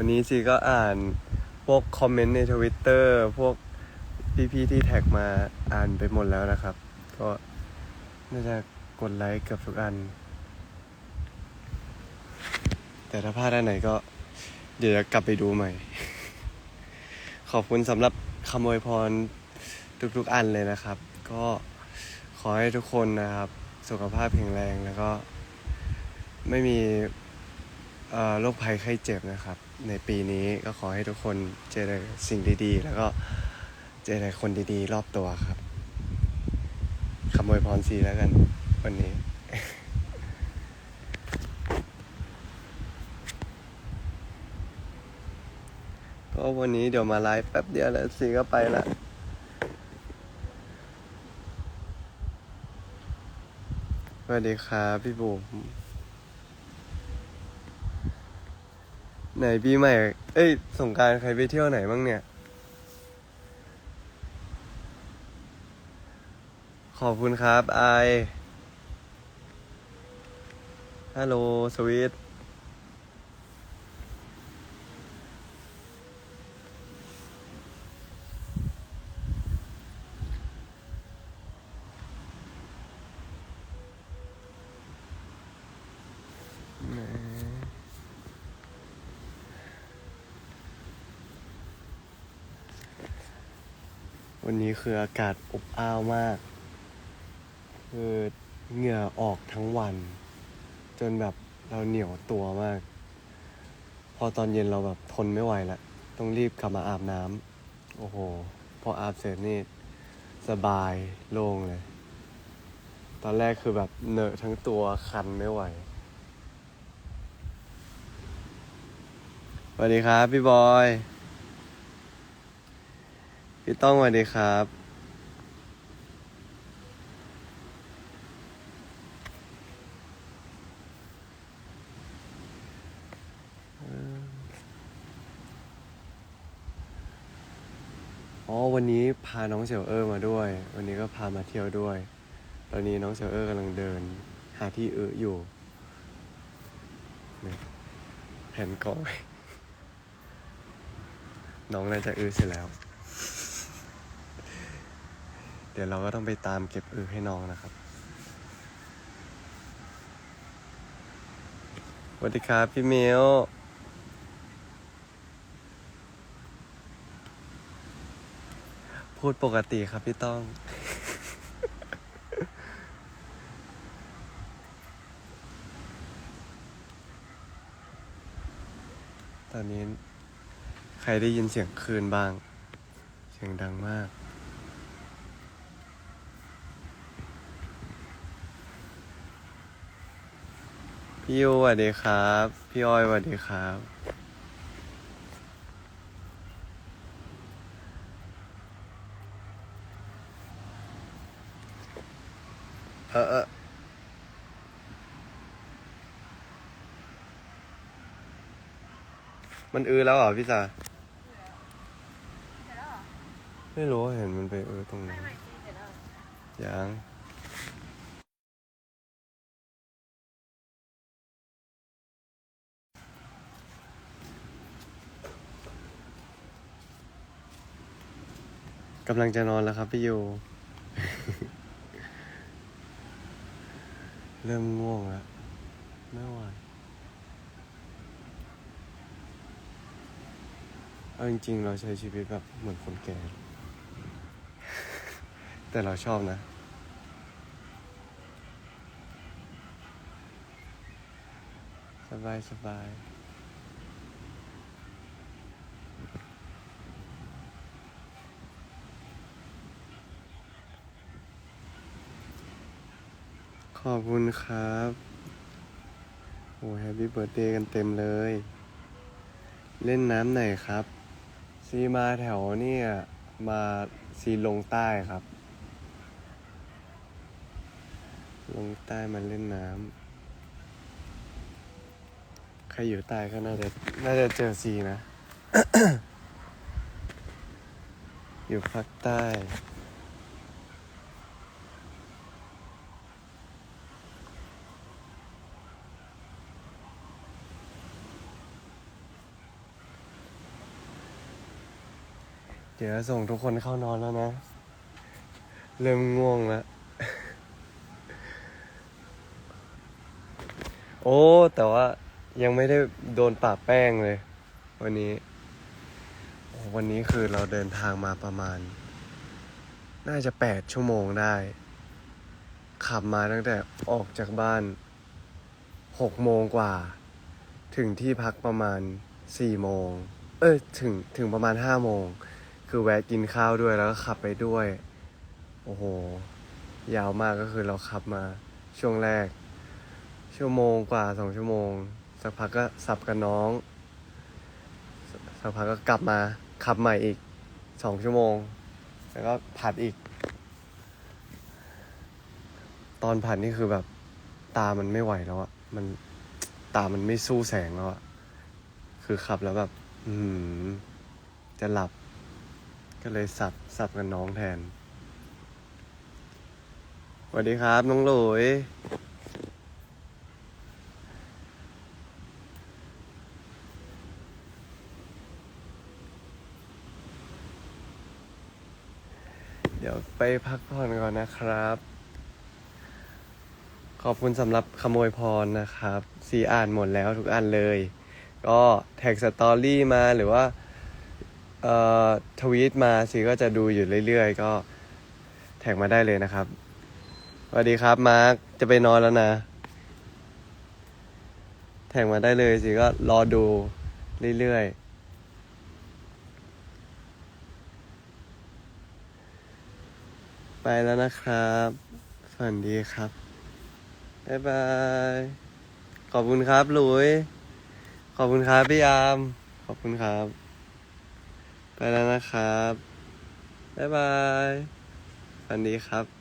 วันนี้ซีก็อ่านพวกคอมเมนต์ในทวิตเตอร์พวกพี่ๆที่แท็กมาอ่านไปหมดแล้วนะครับ ก็น่าจะกดไลค์เกือบทุกอัน แต่ถ้าพลาดอันไหนก็ เดี๋ยวจะกลับไปดูใหม่ ขอบคุณสำหรับคำอวยพรทุกๆอันเลยนะครับ ก็ขอให้ทุกคนนะครับ สุขภาพแข็งแรงแล้วก็ไม่มีโรคภัยไข้เจ็บนะครับ ในปีนี้ก็ขอให้ทุกคนเจอสิ่งดีๆ แล้วก็เจอคนดีๆ รอบตัวครับคำอวยพรสีแล้วกัน วันนี้ ก็วันนี้เดี๋ยวมาไลฟ์แป๊บเดียวแล้วสีก็ไปละสวัสดีครับพี่บุ๋ม ไหนปีใหม่ เอ้ย สงการใครไปเที่ยวไหนบ้างเนี่ย ขอบคุณครับไอฮัลโหลสวีท วันนี้คืออากาศอบอ้าวมาก คือเหงื่อออกทั้งวัน จนแบบเราเหนียวตัวมาก พอตอนเย็นเราแบบทนไม่ไหวล้วต้องรีบกลับมาอาบน้ำโอ้โห พออาบเสร็จนี่สบายโล่งเลย ตอนแรกคือแบบเหนอะทั้งตัวคันไม่ไหวสวัสดีครับ พี่บอย พี่ต้องสวัสดีครับ อ๋อ วันนี้พาน้องเสี่ยวเออร์มาด้วย วันนี้ก็พามาเที่ยวด้วย ตอนนี้น้องเสี่ยวเออร์กำลังเดิน หาที่เอออยู่นี่แผ่นกล้องไว้น้องน่าจะเออเสร็จแล้ว ดี๋ยวเราก็ต้องไปตามเก็บเออให้น้องนะครับสวัสดีครับพี่เมลพูดปกติครับพี่ต้อง ตอนนี้ ใครได้ยินเสียงคลื่นบ้าง เสียงดังมาก พี่ยูสวัสดีครับ พี่อ้อยสวัสดีครับ เออเออมันอือแล้วเหรอพี่สาไม่รู้เห็นมันไปเออตรงไหนยัง กำลังจะนอนแล้วครับพี่โย เริ่มง่วงแล้วไม่ไหวเอาจริงๆ เราใช้ชีวิตแบบเหมือนคนแก่ แต่เราชอบนะ สบายสบาย อบคุณครับ โอ้แฮปปี้เบิร์ดเดย์กันเต็มเลย เล่นน้ำไหนครับ ซีมาแถวเนี่ย มาซีลงใต้ครับ ลงใต้มาเล่นน้ำ ใครอยู่ใต้ก็น่าจะน่าจะเจอซีนะ อยู่ภาคใต้ เดี๋ยวส่งทุกคนเข้านอนแล้วนะ เริ่มง่วงแล้ว โอ้ แต่ว่ายังไม่ได้โดนปะแป้งเลย วันนี้ วันนี้คือเราเดินทางมาประมาณ น่าจะแปดชั่วโมงได้ ขับมาตั้งแต่ออกจากบ้านหกโมงกว่า ถึงที่พักประมาณสี่โมง เอ้ยถึงถึงประมาณห้าโมง คือแวะกินข้าวด้วยแล้วก็ขับไปด้วย โอ้โห ยาวมากก็คือเราขับมาช่วงแรก ชั่วโมงกว่าสองชั่วโมง สักพักก็สับกับน้อง สักพักก็กลับมาขับใหม่อีกสองชั่วโมง แล้วก็ผัดอีก ตอนผัดนี่คือแบบตามันไม่ไหวแล้วอะมันตามันไม่สู้แสงแล้วอะคือขับแล้วแบบ อืจะหลับ ก็เลยสับสับกับน้องแทนสวัสดีครับ น้องหลุยเดี๋ยวไปพักผ่อนก่อนนะครับ ขอบคุณสำหรับขโมยพรนะครับซีอ่านหมดแล้วทุกอันเลย ก็แท็กสตอรี่มาหรือว่า เอ่อทวีตมาสิก็จะดูอยู่เรื่อยๆ ก็แท็กมาได้เลยนะครับสวัสดีครับมาร์คจะไปนอนแล้วนะ แท็กมาได้เลยสิก็รอดูเรื่อยๆไปแล้วนะครับ ฝันดีครับ บ๊ายบาย ขอบคุณครับลุย ขอบคุณครับพี่ยาม ขอบคุณครับ ไปแล้วนะครับ บ๊ายบาย วันดีครับ